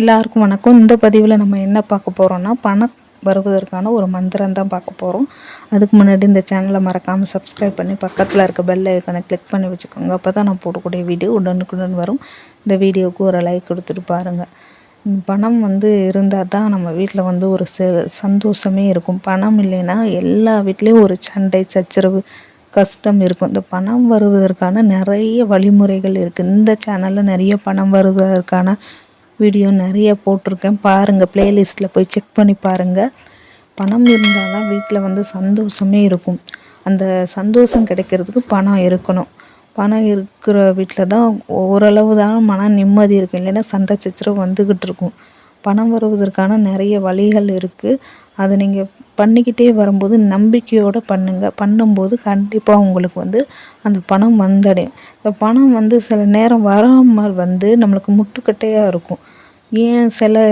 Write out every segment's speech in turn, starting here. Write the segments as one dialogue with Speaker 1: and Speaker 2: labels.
Speaker 1: எல்லாருக்கும் வணக்கம். இந்த பதிவில் நம்ம என்ன பார்க்க போகிறோம்னா பணம் வருவதற்கான ஒரு மந்திரம் தான் பார்க்க போகிறோம் அதுக்கு முன்னாடி இந்த சேனலை மறக்காமல் சப்ஸ்கிரைப் பண்ணி பக்கத்தில் இருக்க பெல் ஐக்கனை கிளிக் பண்ணி வச்சுக்கோங்க. அப்போ தான் நான் போடக்கூடிய வீடியோ உடனுக்குடன் வரும். இந்த வீடியோவுக்கு ஒரு லைக் கொடுத்துட்டு பாருங்கள் பணம் வந்து இருந்தால் தான் நம்ம வீட்டில் வந்து ஒரு ச சந்தோஷமே இருக்கும். பணம் இல்லைன்னா எல்லா வீட்லேயும் ஒரு சண்டை சச்சரவு கஷ்டம் இருக்கும். இந்த பணம் வருவதற்கான நிறைய வழிமுறைகள் இருக்குது இந்த சேனலில் நிறைய பணம் வருவதற்கான வீடியோ நிறைய போட்டிருக்கேன். பாருங்கள் ப்ளேலிஸ்ட்டில் போய் செக் பண்ணி பாருங்கள் பணம் இருந்தால் தான் வீட்டில் வந்து சந்தோஷமே இருக்கும். அந்த சந்தோஷம் கிடைக்கிறதுக்கு பணம் இருக்கணும். பணம் இருக்கிற வீட்டில் தான் ஓரளவு தான் மன நிம்மதி இருக்கும். இல்லைன்னா சண்டை சச்சரவு வந்துக்கிட்டு இருக்கும். பணம் வருவதற்கான நிறைய வழிகள் இருக்குது அதை நீங்கள் பண்ணிக்கிட்டே வரும்போது நம்பிக்கையோடு பண்ணுங்கள் பண்ணும்போது கண்டிப்பாக உங்களுக்கு வந்து அந்த பணம் வந்தடையும். இப்போ பணம் வந்து சில நேரம் வராமல் வந்து நம்மளுக்கு முட்டுக்கட்டையாக இருக்கும். ஏன் சில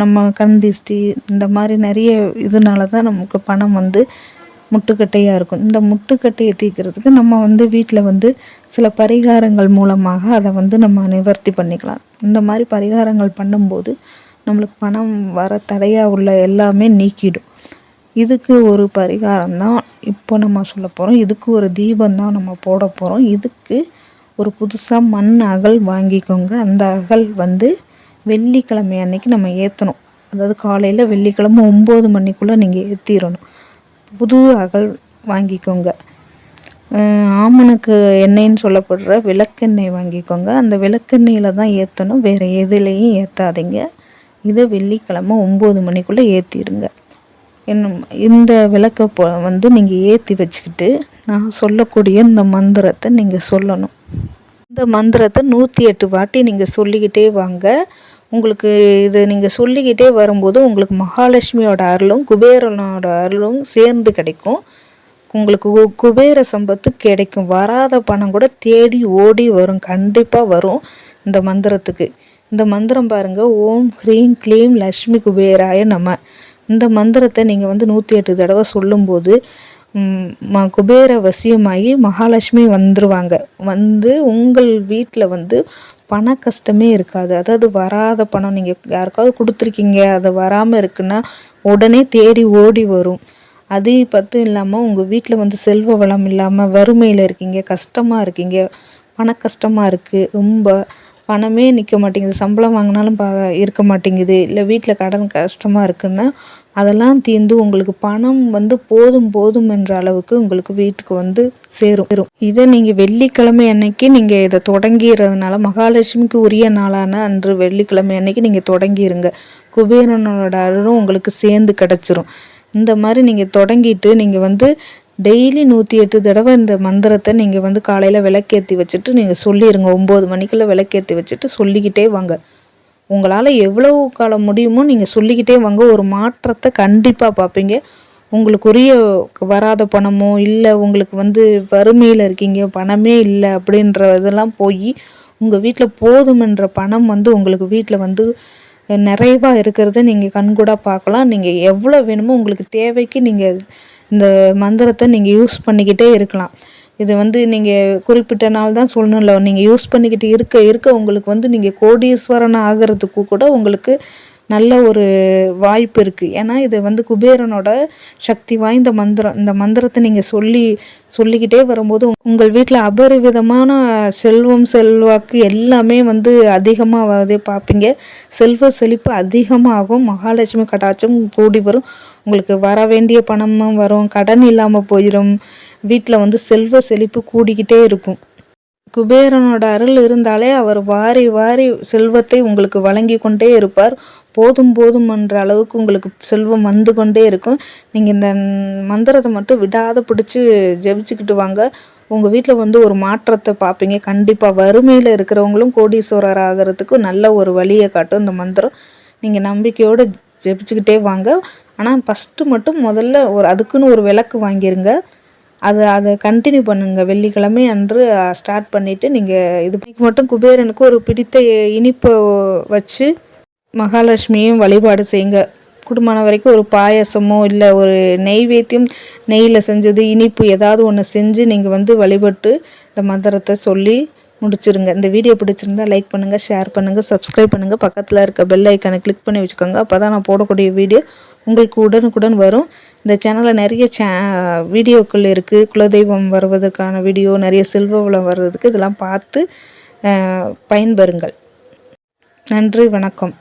Speaker 1: நம்ம கண் திஷ்டி இந்த மாதிரி நிறைய இதனால தான் நமக்கு பணம் வந்து முட்டுக்கட்டையாக இருக்கும். இந்த முட்டுக்கட்டையை தீர்க்கிறதுக்கு நம்ம வந்து வீட்டில் வந்து சில பரிகாரங்கள் மூலமாக அதை வந்து நம்ம நிவர்த்தி பண்ணிக்கலாம். இந்த மாதிரி பரிகாரங்கள் பண்ணும்போது நம்மளுக்கு பணம் வர தடையாக உள்ள எல்லாமே நீக்கிடும். இதுக்கு ஒரு பரிகாரம் தான் இப்போ நம்ம சொல்ல போகிறோம் இதுக்கு ஒரு தீபம் தான் நம்ம போட போகிறோம் இதுக்கு ஒரு புதுசாக மண் அகல் வாங்கிக்கோங்க. அந்த அகல் வந்து வெள்ளிக்கிழமை அன்னைக்கு நம்ம ஏற்றணும் அதாவது காலையில் வெள்ளிக்கிழமை ஒம்பது மணிக்குள்ளே நீங்கள் ஏற்றிடணும் புது அகல் வாங்கிக்கோங்க. ஆமனுக்கு ஆமணக்கு எண்ணெய்ன்னு சொல்லப்படுற விளக்கெண்ணெய் வாங்கிக்கோங்க. அந்த விளக்கெண்ணெயில் தான் ஏற்றணும் வேறு எதுலேயும் ஏற்றாதீங்க இதை வெள்ளிக்கிழமை ஒம்பது மணிக்குள்ளே ஏற்றிடுங்க என்ன இந்த விளக்கை போ வந்து நீங்கள் ஏற்றி வச்சுக்கிட்டு நான் சொல்லக்கூடிய இந்த மந்திரத்தை நீங்கள் சொல்லணும். இந்த மந்திரத்தை நூற்றி எட்டு வாட்டி நீங்கள் சொல்லிக்கிட்டே வாங்க. உங்களுக்கு இது நீங்கள் சொல்லிக்கிட்டே வரும்போது உங்களுக்கு மகாலட்சுமியோட அருளும் குபேரனோட அருளும் சேர்ந்து கிடைக்கும். உங்களுக்கு கு- குபேர சம்பத்து கிடைக்கும். வராத பணம் கூட தேடி ஓடி வரும். கண்டிப்பாக வரும் இந்த மந்திரத்துக்கு. இந்த மந்திரம் பாருங்கள் ஓம் ஹ்ரீம் க்ளீம் லக்ஷ்மி குபேராய நம. இந்த மந்திரத்தை நீங்கள் வந்து நூற்றி எட்டு தடவை சொல்லும்போது ம குபேர வசியமாகி மகாலட்சுமி வந்துருவாங்க. வந்து உங்கள் வீட்டில் வந்து பண கஷ்டமே இருக்காது. அதாவது வராத பணம் நீங்கள் யாருக்காவது கொடுத்துருக்கீங்க. அது வராமல் இருக்குன்னா உடனே தேடி ஓடி வரும். அது பத்தும் இல்லாமல் உங்கள் வீட்டில் வந்து செல்வ வளம் இல்லாமல் வறுமையில் இருக்கீங்க கஷ்டமாக இருக்கீங்க பண கஷ்டமாக இருக்குது ரொம்ப பணமே நிற்க மாட்டேங்குது. சம்பளம் வாங்கினாலும் ப இருக்க மாட்டேங்குது. இல்லை வீட்டில் கடன் கஷ்டமாக இருக்குன்னா அதெல்லாம் தீர்ந்து உங்களுக்கு பணம் வந்து போதும் போதும் என்ற அளவுக்கு உங்களுக்கு வீட்டுக்கு வந்து சேரும். சேரும். இதை நீங்கள் வெள்ளிக்கிழமை அன்னைக்கு நீங்கள் இதை தொடங்கிறதுனால மகாலட்சுமிக்கு உரிய நாளான அன்று வெள்ளிக்கிழமை அன்னைக்கு நீங்கள் தொடங்கிடுங்க குபேரனோட அருளும் உங்களுக்கு சேர்ந்து கிடச்சிரும். இந்த மாதிரி நீங்கள் தொடங்கிட்டு நீங்கள் வந்து டெய்லி நூற்றி எட்டு தடவை இந்த மந்திரத்தை நீங்கள் வந்து காலையில் விளக்கேற்றி வச்சுட்டு நீங்கள் சொல்லிடுங்க ஒம்பது மணிக்கெல்லாம் விளக்கேற்றி வச்சுட்டு சொல்லிக்கிட்டே வாங்க. உங்களால் எவ்வளவு காலம் முடியுமோ நீங்கள் சொல்லிக்கிட்டே வாங்க. ஒரு மாற்றத்தை கண்டிப்பாக பார்ப்பீங்க. உங்களுக்குரிய வராத பணமோ இல்லை உங்களுக்கு வந்து வறுமையில் இருக்கீங்க பணமே இல்லை அப்படின்ற இதெல்லாம் போய் உங்கள் வீட்டில் போதுமென்ற பணம் வந்து உங்களுக்கு வீட்டில் வந்து நிறைவாக இருக்கிறத நீங்கள் கண்கூடாக பார்க்கலாம். நீங்கள் எவ்வளோ வேணுமோ உங்களுக்கு தேவைக்கு நீங்கள் இந்த மந்திரத்தை நீங்கள் யூஸ் பண்ணிக்கிட்டே இருக்கலாம். இது வந்து நீங்கள் குறிப்பிட்ட நாள் தான் சொல்லணும் இல்லை நீங்கள் யூஸ் பண்ணிக்கிட்டு இருக்க இருக்க உங்களுக்கு வந்து நீங்கள் கோடீஸ்வரன் ஆகிறதுக்கு கூட உங்களுக்கு நல்ல ஒரு வாய்ப்பு இருக்குது ஏன்னா இது வந்து குபேரனோட சக்தி வாய்ந்த மந்திரம். இந்த மந்திரத்தை நீங்கள் சொல்லி சொல்லிக்கிட்டே வரும்போது உங்கள் வீட்டில் அபரிவிதமான செல்வம் செல்வாக்கு எல்லாமே வந்து அதிகமாக வரதே பார்ப்பீங்க செல்வ செழிப்பு அதிகமாகும். மகாலட்சுமி கடாட்சம் கூடி வரும். உங்களுக்கு வர வேண்டிய பணமும் வரும். கடன் இல்லாமல் போயிடும் வீட்டில் வந்து செல்வ செழிப்பு கூடிக்கிட்டே இருக்கும். குபேரனோட அருள் இருந்தாலே அவர் வாரி வாரி செல்வத்தை உங்களுக்கு வழங்கி கொண்டே இருப்பார். போதும் போதும் என்ற அளவுக்கு உங்களுக்கு செல்வம் வந்து கொண்டே இருக்கும். நீங்கள் இந்த மந்திரத்தை மட்டும் விடாத பிடிச்சி ஜெபிச்சுக்கிட்டு வாங்க. உங்கள் வீட்டில் வந்து ஒரு மாற்றத்தை பார்ப்பீங்க கண்டிப்பாக வறுமையில் இருக்கிறவங்களும் கோடீஸ்வரர் ஆகிறதுக்கு நல்ல ஒரு வழியை காட்டும் இந்த மந்திரம். நீங்கள் நம்பிக்கையோடு ஜெபிச்சுக்கிட்டே வாங்க. ஆனால் ஃபஸ்ட்டு மட்டும் முதல்ல ஒரு அதுக்குன்னு ஒரு விளக்கு வாங்கிருங்க. அது அதை கண்டினியூ பண்ணுங்க. வெள்ளிக்கிழமை அன்று ஸ்டார்ட் பண்ணிவிட்டு நீங்கள் இது மட்டும் குபேரனுக்கு ஒரு பிடித்த இனிப்பை வச்சு மகாலட்சுமியும் வழிபாடு செய்யுங்க. குடும்பம் வரைக்கும் ஒரு பாயசமோ இல்லை ஒரு நெய்வேத்தியம் நெய்யில் செஞ்சது இனிப்பு ஏதாவது ஒன்று செஞ்சு நீங்கள் வந்து வழிபட்டு இந்த மந்திரத்தை சொல்லி முடிச்சிருங்க. இந்த வீடியோ பிடிச்சிருந்தா லைக் பண்ணுங்கள் ஷேர் பண்ணுங்கள் சப்ஸ்கிரைப் பண்ணுங்கள் பக்கத்தில் இருக்க பெல் ஐக்கனை கிளிக் பண்ணி வச்சுக்கோங்க. அப்போ தான் நான் போடக்கூடிய வீடியோ உங்களுக்கு உடனுக்குடன் வரும். இந்த சேனலில் நிறைய சே வீடியோக்கள் இருக்குது குலதெய்வம் வருவதற்கான வீடியோ நிறைய செல்வ வளம் வர்றதுக்கு இதெல்லாம் பார்த்து பயன்பெறுங்கள். நன்றி வணக்கம்.